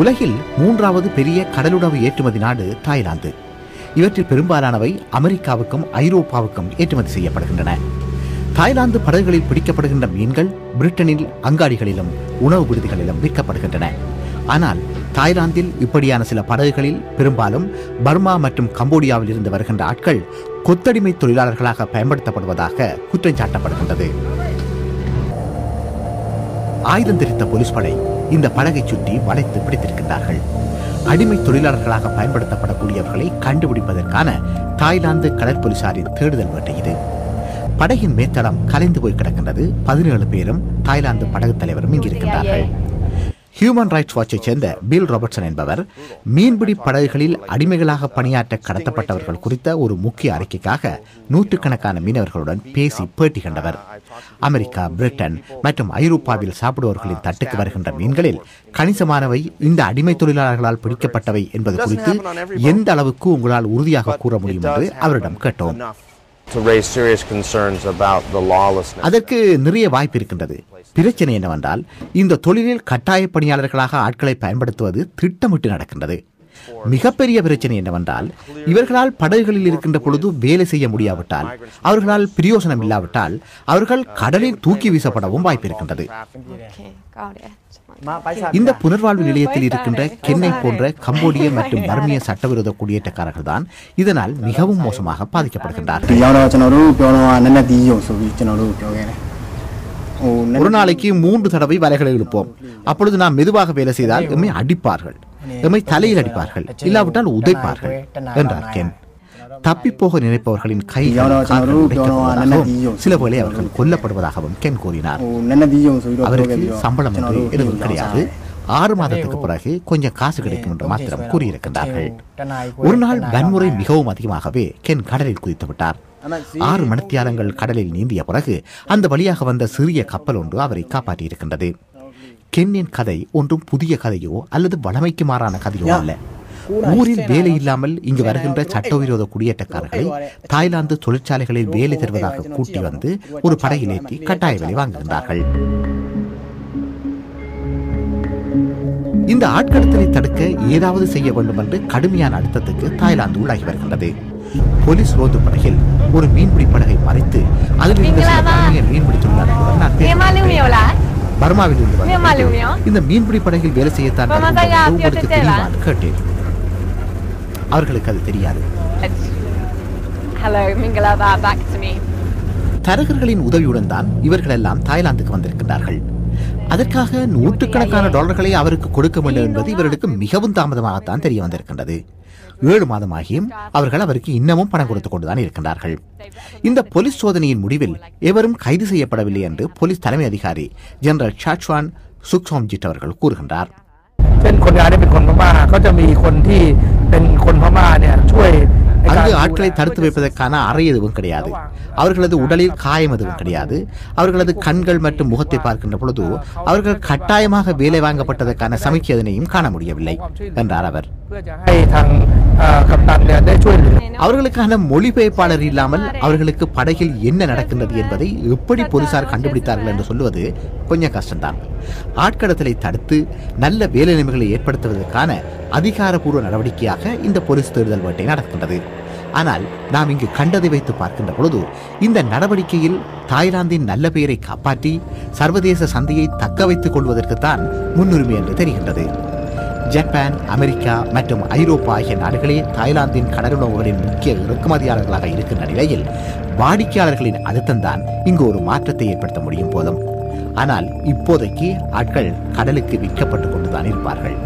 உலகில் மூன்றாவது பெரிய கடலுணவு ஏற்றுமதி நாடு தாய்லாந்து. இவற்றில் பெரும்பாலானவை அமெரிக்காவுக்கும் ஐரோப்பாவுக்கும் ஏற்றுமதி செய்யப்படுகின்றன. தாய்லாந்து படகுகளில் பிடிக்கப்படுகின்ற மீன்கள் பிரிட்டனில் அங்காடிகளிலும் உணவு விடுதிகளிலும் விற்கப்படுகின்றன. ஆனால் தாய்லாந்தில் இப்படியான சில படகுகளில் பெரும்பாலும் பர்மா மற்றும் கம்போடியாவில் இருந்து வருகின்ற ஆட்கள் கொத்தடிமை தொழிலாளர்களாக பயன்படுத்தப்படுவதாக குற்றம் சாட்டப்படுகின்றது. ஆயுதம் தெரித்த போலீஸ் படை இந்த படகை சுற்றி வளைத்து பிடித்திருக்கின்றார்கள். அடிமை தொழிலாளர்களாக பயன்படுத்தப்படக்கூடியவர்களை கண்டுபிடிப்பதற்கான தாய்லாந்து கடற்பொலிசாரின் தேடுதல் வேட்டை இது. படகின் மேத்தளம் கலைந்து போய் கிடக்கின்றது. பதினேழு பேரும் தாய்லாந்து படகு தலைவரும் இங்கிருக்கின்றார்கள். ஹியூமன் ரைட்ஸ் வாட்சை சேர்ந்த பில் ராபர்ட்சன் என்பவர் மீன்பிடி படகுகளில் அடிமைகளாக பணியாற்ற கடத்தப்பட்டவர்கள் குறித்த ஒரு முக்கிய அறிக்கைக்காக நூற்றுக்கணக்கான மீனவர்களுடன் பேசி பேட்டி கண்டவர். அமெரிக்கா பிரிட்டன் மற்றும் ஐரோப்பாவில் சாப்பிடுபவர்களின் தட்டுக்கு வருகின்ற மீன்களில் கணிசமானவை இந்த அடிமை தொழிலாளர்களால் பிடிக்கப்பட்டவை என்பது குறித்து எந்த அளவுக்கு உங்களால் உறுதியாக கூற முடியும் என்று அவரிடம் கேட்டோம். அதற்கு நிறைய வாய்ப்பு இருக்கின்றது. பிரச்சனை என்னவென்றால் இந்த தொழிலில் கட்டாய பணியாளர்களாக ஆட்களை பயன்படுத்துவது திட்டமிட்டு நடக்கின்றது. மிகப்பெரிய பிரச்சனை என்னவென்றால் இவர்களால் படகுகளில் இருக்கின்ற பொழுது வேலை செய்ய முடியாவிட்டால் அவர்களால் பிரயோசனம் இல்லாவிட்டால் அவர்கள் கடலில் தூக்கி வீசப்படவும் வாய்ப்பு இருக்கின்றது இந்த புனர்வாழ்வு நிலையத்தில் இருக்கின்ற கென்னை போன்ற கம்போடிய மற்றும் பர்மிய சட்டவிரோத குடியேற்றக்காரர்கள் தான் இதனால் மிகவும் மோசமாக பாதிக்கப்படுகின்றார்கள். ஒரு நாளைக்கு மூன்று தடவை வலைகளை இழுப்போம். அப்பொழுது நாம் மெதுவாக வேலை செய்தால் எம்மை அடிப்பார்கள். எம்மை தலையில் அடிப்பார்கள். இல்லாவிட்டால் உதைப்பார்கள் என்றார் கென். தப்பிப்போக நினைப்பவர்களின் கை சில வேளை அவர்கள் கொல்லப்படுவதாகவும் கென் கூறினார். அவருக்கு சம்பளம் என்று எதுவும் கிடையாது. ஆறு மாதத்துக்கு பிறகு கொஞ்சம் காசு கிடைக்கும் என்று மாத்திரம் கூறியிருக்கின்றார்கள். ஒரு நாள் வன்முறை மிகவும் அதிகமாகவே கென் கடலில் குதித்து விட்டார். ஆறு மணித்தியாலங்கள் கடலில் நீந்திய பிறகு அந்த வழியாக வந்த சிறிய கப்பல் ஒன்று அவரை காப்பாற்றியிருக்கின்றது. கென்னின் கதை ஒன்றும் புதிய கதையோ அல்லது வளமைக்கு மாறான கதையோ அல்ல. ஊரில் வேலை இல்லாமல் இங்கு வருகின்ற சட்டவிரோத குடியேற்றக்காரர்களை தாய்லாந்து தொழிற்சாலைகளில் வேலை தருவதாக கூட்டி வந்து ஒரு படகில் ஏற்றி கட்டாய வேலை வாங்குகின்றார்கள். இந்த ஆட்கடத்தலை தடுக்க ஏதாவது செய்ய வேண்டும் என்று கடுமையான அழுத்தத்துக்கு தாய்லாந்து உள்ளாகி வருகின்றது. போலீஸ் ரோந்து படகில் ஒரு மீன்பிடி படகை மறைத்து அதில் இருந்த சில மீன்பிடி தொழிலாளர்களுடன் lah. பர்மாவில் இருந்து இந்த மீன்பிடி படகில் வேலை செய்யத்தான் உங்களுக்கு. தெரியுமான்னு கேட்டேன். அவர்களுக்கு அது தெரியாது. தரகர்களின் உதவியுடன் தான் இவர்கள் எல்லாம் தாய்லாந்துக்கு வந்திருக்கின்றார்கள். அதற்காக நூற்றுக்கணக்கான டாலர்களை அவருக்கு கொடுக்க வேண்டும் என்பது இவர்களுக்கு மிகவும் தாமதமாகத்தான் தெரிய வந்திருக்கின்றது. ஏழு மாதமாகியும் அவர்கள் அவருக்கு இன்னமும் பணம் கொடுத்துக் கொண்டுதான் இருக்கின்றார்கள். இந்த போலீஸ் சோதனையின் முடிவில் எவரும் கைது செய்யப்படவில்லை என்று போலீஸ் தலைமை அதிகாரி ஜெனரல் ஷாட்வான் சுக்சோம்ஜிட் அவர்கள் கூறுகின்றார். ஆட்களை தடுத்து வைப்பதற்கான அறை எதுவும் கிடையாது. அவர்களது உடலில் காயம் எதுவும் கிடையாது. அவர்களது கண்கள் மற்றும் முகத்தை பார்க்கின்ற பொழுது அவர்கள் கட்டாயமாக வேலை வாங்கப்பட்டதற்கான சமிக்கை எதனையும் காண முடியவில்லை என்றார் அவர். அவர்களுக்கான மொழிபெயர்ப்பாளர் இல்லாமல் அவர்களுக்கு படகில் என்ன நடக்கின்றது என்பதை எப்படி போலீசார் கண்டுபிடித்தார்கள் என்று சொல்வது கொஞ்சம் கஷ்டம்தான். ஆட்கடத்தலை தடுத்து நல்ல வேலை நிலைமைகளை ஏற்படுத்துவதற்கான அதிகாரப்பூர்வ நடவடிக்கையாக இந்த போலீஸ் தேர்தல் வேட்டை நடக்கின்றது. ஆனால் நாம் இங்கு கண்டதை வைத்து பார்க்கின்ற பொழுது இந்த நடவடிக்கையில் தாய்லாந்தின் நல்ல பெயரை காப்பாற்றி சர்வதேச சந்தையை தக்க வைத்துக் கொள்வதற்குத்தான் முன்னுரிமை என்று தெரிகின்றது. ஜப்பான் அமெரிக்கா மற்றும் ஐரோப்பா ஆகிய நாடுகளே தாய்லாந்தின் கடலுணவுகளின் முக்கிய இறக்குமதியாளர்களாக இருக்கின்ற நிலையில் வாடிக்கையாளர்களின் அழுத்தம்தான் இங்கு ஒரு மாற்றத்தை ஏற்படுத்த முடியும் போதும். ஆனால் இப்போதைக்கு ஆட்கள் கடலுக்கு விற்கப்பட்டு கொண்டுதான் இருப்பார்கள்.